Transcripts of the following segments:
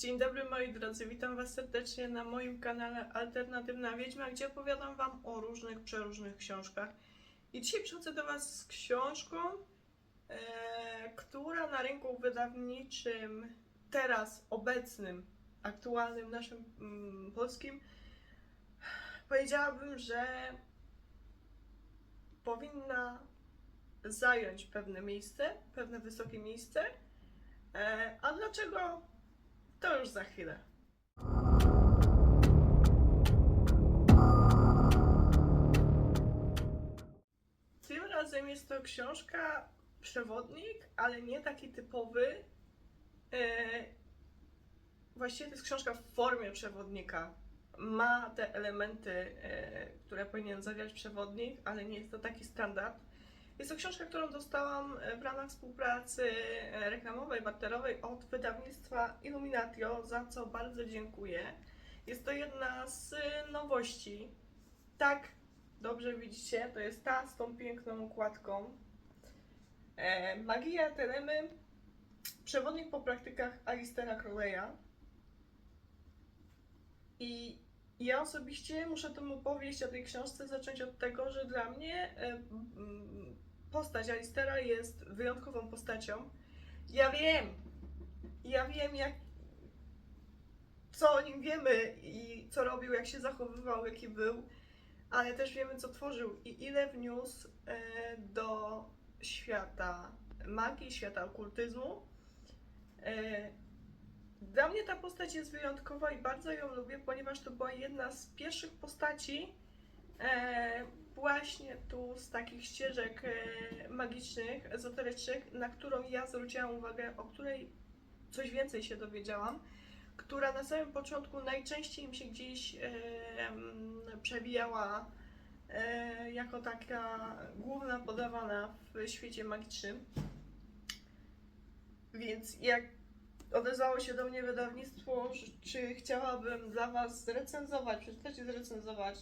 Dzień dobry moi drodzy, witam Was serdecznie na moim kanale Alternatywna Wiedźma, gdzie opowiadam Wam o różnych, przeróżnych książkach. I dzisiaj przychodzę do Was z książką, e, która na rynku wydawniczym, teraz obecnym, aktualnym, naszym mm, polskim, powiedziałabym, że powinna zająć pewne miejsce, pewne wysokie miejsce. E, a dlaczego? To już za chwilę. Tym razem jest to książka przewodnik, ale nie taki typowy. E, właściwie to jest książka w formie przewodnika. Ma te elementy, e, które powinien zawierać przewodnik, ale nie jest to taki standard. Jest to książka, którą dostałam e, w ramach współpracy e, reklamowej, barterowej od wydawnictwa Illuminatio, za co bardzo dziękuję. Jest to jedna z nowości. Tak, dobrze widzicie, to jest ta z tą piękną okładką. E, Magia Telemy, przewodnik po praktykach Alistera Crowley'a. I ja osobiście muszę tę opowieść o tej książce zacząć od tego, że dla mnie postać Alistera jest wyjątkową postacią. Ja wiem, ja wiem jak co o nim wiemy i co robił, jak się zachowywał, jaki był, ale też wiemy co tworzył i ile wniósł e, do świata magii, świata okultyzmu. E, dla mnie ta postać jest wyjątkowa i bardzo ją lubię, ponieważ to była jedna z pierwszych postaci e, właśnie tu z takich ścieżek e, magicznych, ezoterycznych, na którą ja zwróciłam uwagę, o której coś więcej się dowiedziałam, która na samym początku najczęściej mi się gdzieś e, przewijała e, jako taka główna podawana w świecie magicznym. Więc jak odezwało się do mnie wydawnictwo, czy chciałabym dla Was zrecenzować, przeczytać i zrecenzować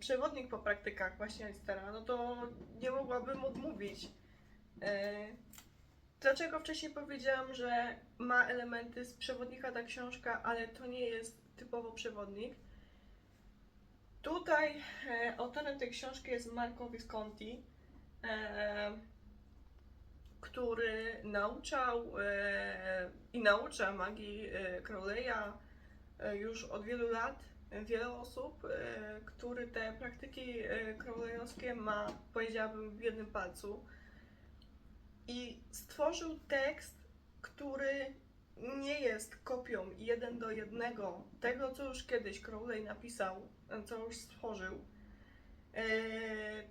przewodnik po praktykach właśnie Alistera, no to nie mogłabym odmówić. E, dlaczego wcześniej powiedziałam, że ma elementy z przewodnika ta książka, ale to nie jest typowo przewodnik? Tutaj e, autorem tej książki jest Marco Visconti. E, który nauczał i naucza magii Crowley'a już od wielu lat. Wiele osób, e, który te praktyki e, Crowleyowskie ma, powiedziałabym, w jednym palcu. I stworzył tekst, który nie jest kopią jeden do jednego tego, co już kiedyś Crowley napisał, e, co już stworzył. E,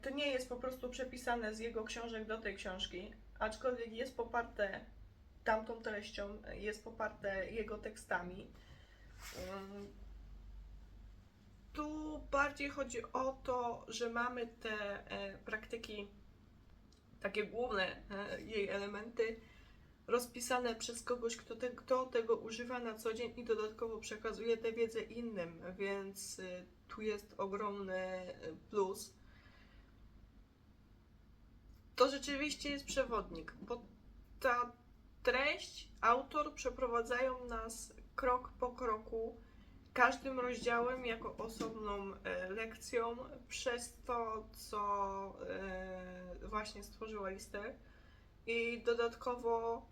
To nie jest po prostu przepisane z jego książek do tej książki, aczkolwiek jest poparte tamtą treścią, jest poparte jego tekstami. Tu bardziej chodzi o to, że mamy te e, praktyki, takie główne e, jej elementy, rozpisane przez kogoś, kto, te, kto tego używa na co dzień i dodatkowo przekazuje tę wiedzę innym, więc e, tu jest ogromny plus. To rzeczywiście jest przewodnik, bo ta treść, autor przeprowadzają nas krok po kroku, każdym rozdziałem jako osobną e, lekcją przez to, co e, właśnie stworzył Alistair. I dodatkowo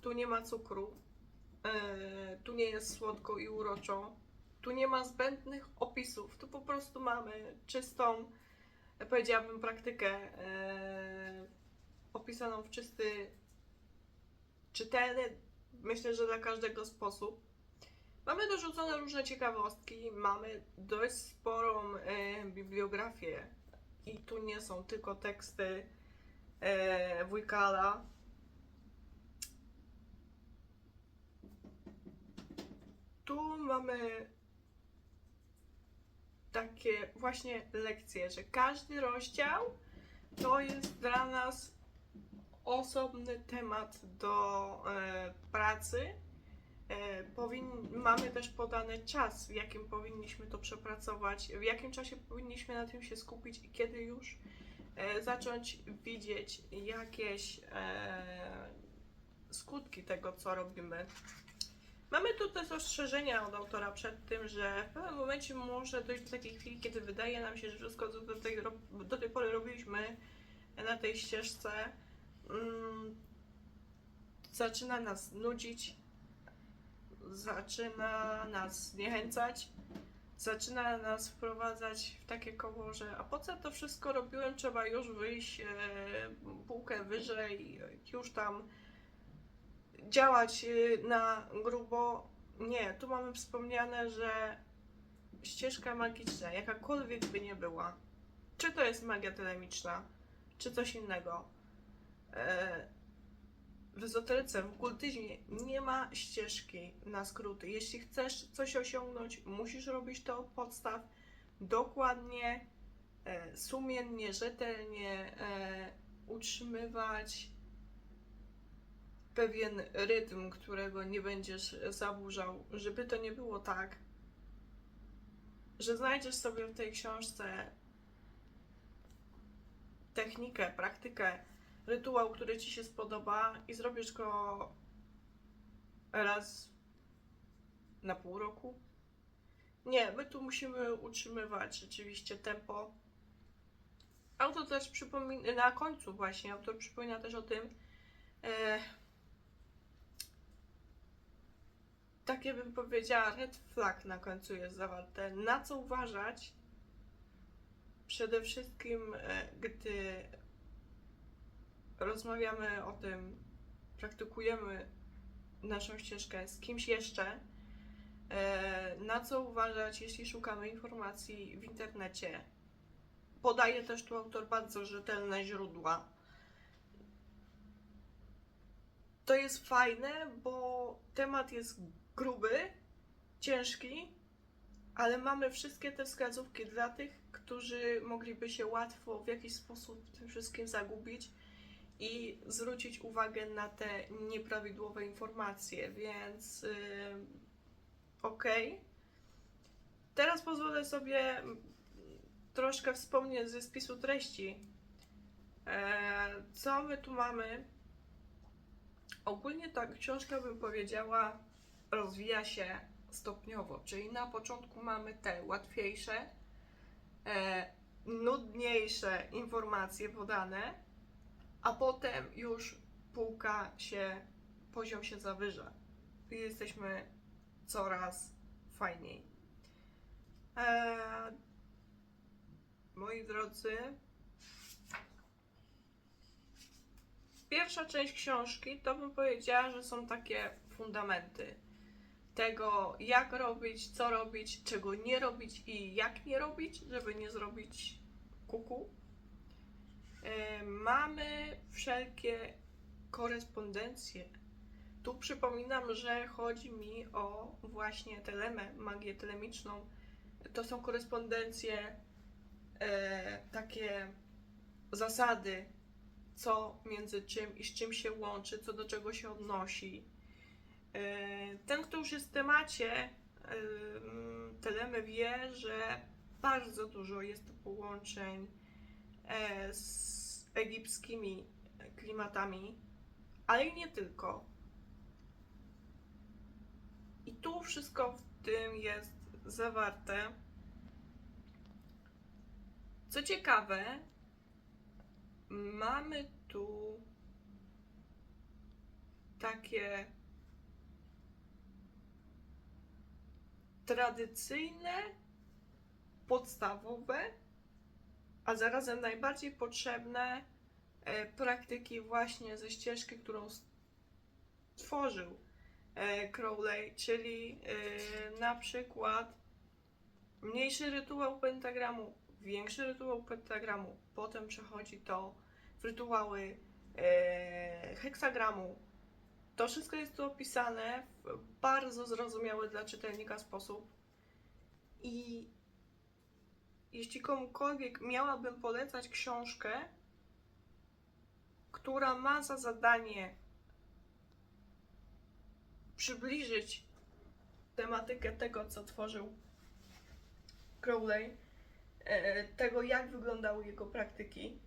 tu nie ma cukru, e, tu nie jest słodko i uroczo, tu nie ma zbędnych opisów, tu po prostu mamy czystą, powiedziałabym, praktykę opisaną w czysty, czytelny, myślę, że dla każdego sposób. Mamy dorzucone różne ciekawostki, mamy dość sporą e, bibliografię i tu nie są tylko teksty e. Tu mamy takie właśnie lekcje, że każdy rozdział to jest dla nas osobny temat do e, pracy. E, powin, mamy też podany czas, w jakim powinniśmy to przepracować, w jakim czasie powinniśmy na tym się skupić i kiedy już e, zacząć widzieć jakieś e, skutki tego, co robimy. Mamy tu też ostrzeżenia od autora przed tym, że w pewnym momencie może dojść do takiej chwili, kiedy wydaje nam się, że wszystko, co do tej, do tej pory robiliśmy na tej ścieżce, mm, zaczyna nas nudzić, zaczyna nas zniechęcać, zaczyna nas wprowadzać w takie koło, że a po co to wszystko robiłem, trzeba już wyjść e, półkę wyżej, już tam działać e, na grubo. Nie, tu mamy wspomniane, że ścieżka magiczna, jakakolwiek by nie była, czy to jest magia telemiczna, czy coś innego, e, w ezoteryce, w okultyzmie nie ma ścieżki na skróty. Jeśli chcesz coś osiągnąć, musisz robić to od podstaw dokładnie, e, sumiennie, rzetelnie, e, utrzymywać pewien rytm, którego nie będziesz zaburzał, żeby to nie było tak, że znajdziesz sobie w tej książce technikę, praktykę, rytuał, który ci się spodoba i zrobisz go raz na pół roku. Nie, my tu musimy utrzymywać rzeczywiście tempo. Autor też przypomina, na końcu właśnie, autor przypomina też o tym, e, takie bym powiedziała, red flag na końcu jest zawarte. Na co uważać? Przede wszystkim, e, gdy rozmawiamy o tym, praktykujemy naszą ścieżkę z kimś jeszcze, e, na co uważać, jeśli szukamy informacji w internecie. Podaje też tu autor bardzo rzetelne źródła. To jest fajne, bo temat jest gruby, ciężki, ale mamy wszystkie te wskazówki dla tych, którzy mogliby się łatwo w jakiś sposób w tym wszystkim zagubić i zwrócić uwagę na te nieprawidłowe informacje, więc yy, okej. Teraz pozwolę sobie troszkę wspomnieć ze spisu treści. E, co my tu mamy? Ogólnie ta książka, bym powiedziała, rozwija się stopniowo, czyli na początku mamy te łatwiejsze, e, nudniejsze informacje podane, a potem już półka się, poziom się zawyża i jesteśmy coraz fajniej. Eee, moi drodzy, pierwsza część książki to bym powiedziała, że są takie fundamenty tego, jak robić, co robić, czego nie robić i jak nie robić, żeby nie zrobić kuku. E, mamy wszelkie korespondencje. Tu przypominam, że chodzi mi o właśnie telemę, magię telemiczną. To są korespondencje, e, takie zasady, co między czym i z czym się łączy, co do czego się odnosi. E, ten, kto już jest w temacie e, telemy, wie, że bardzo dużo jest połączeń z egipskimi klimatami, ale i nie tylko. I tu wszystko w tym jest zawarte. Co ciekawe, mamy tu takie tradycyjne, podstawowe, a zarazem najbardziej potrzebne e, praktyki właśnie ze ścieżki, którą stworzył e, Crowley, czyli e, na przykład mniejszy rytuał pentagramu, większy rytuał pentagramu, potem przechodzi to w rytuały heksagramu. To wszystko jest tu opisane w bardzo zrozumiały dla czytelnika sposób. I jeśli komukolwiek miałabym polecać książkę, która ma za zadanie przybliżyć tematykę tego, co tworzył Crowley, e, tego, jak wyglądały jego praktyki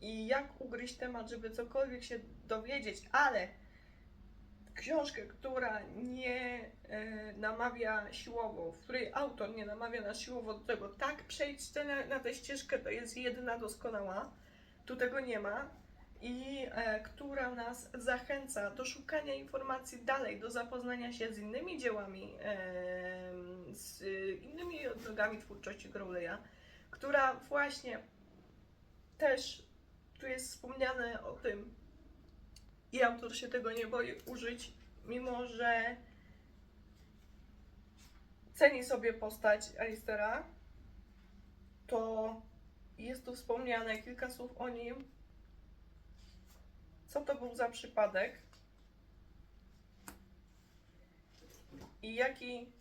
i jak ugryźć temat, żeby cokolwiek się dowiedzieć, ale książkę, która nie e, namawia siłowo, w której autor nie namawia nas siłowo do tego, tak przejdźcie na, na tę ścieżkę, to jest jedyna doskonała, tu tego nie ma, i e, która nas zachęca do szukania informacji dalej, do zapoznania się z innymi dziełami, e, z innymi drogami twórczości Crowley'a, która właśnie też tu jest wspomniane o tym, i autor się tego nie boi użyć, mimo że ceni sobie postać Alistera, to jest tu wspomniane kilka słów o nim. Co to był za przypadek? I jaki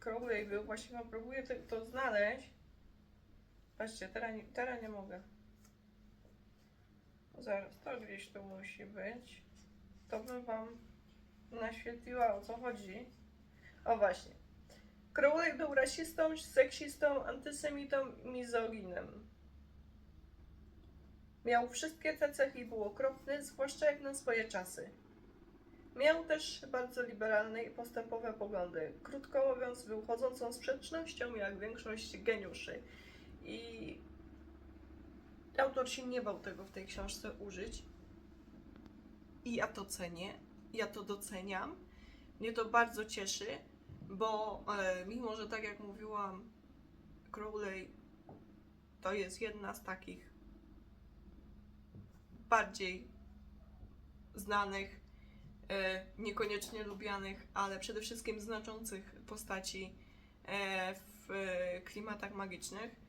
Crowley był? Właśnie próbuję to znaleźć. Patrzcie, teraz nie, teraz nie mogę. Zaraz, to gdzieś tu musi być. To bym wam naświetliła o co chodzi. O właśnie. Crowley był rasistą, seksistą, antysemitą, mizoginem. Miał wszystkie te cechy i był okropny, zwłaszcza jak na swoje czasy. Miał też bardzo liberalne i postępowe poglądy. Krótko mówiąc, był chodzącą sprzecznością jak większość geniuszy. I autor się nie bał tego w tej książce użyć. I ja to cenię, ja to doceniam. Mnie to bardzo cieszy, bo e, mimo, że tak jak mówiłam, Crowley to jest jedna z takich bardziej znanych, e, niekoniecznie lubianych, ale przede wszystkim znaczących postaci e, w e, klimatach magicznych,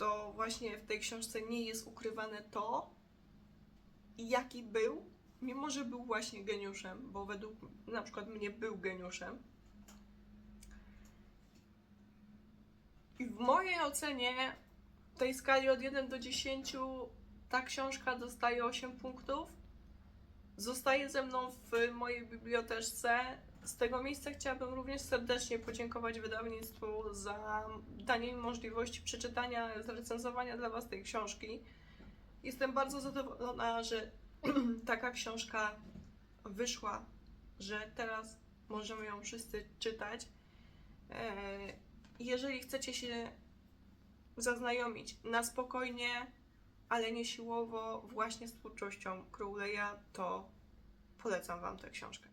to właśnie w tej książce nie jest ukrywane to, jaki był, mimo że był właśnie geniuszem, bo według na przykład mnie był geniuszem. I w mojej ocenie w tej skali od 1 do 10 ta książka dostaje 8 punktów. Zostaje ze mną w mojej biblioteczce. Z tego miejsca chciałabym również serdecznie podziękować wydawnictwu za danie mi możliwości przeczytania, zrecenzowania dla Was tej książki. Jestem bardzo zadowolona, że taka książka wyszła, że teraz możemy ją wszyscy czytać. E, Jeżeli chcecie się zaznajomić na spokojnie, ale nie siłowo właśnie z twórczością Crowley'a, to polecam Wam tę książkę.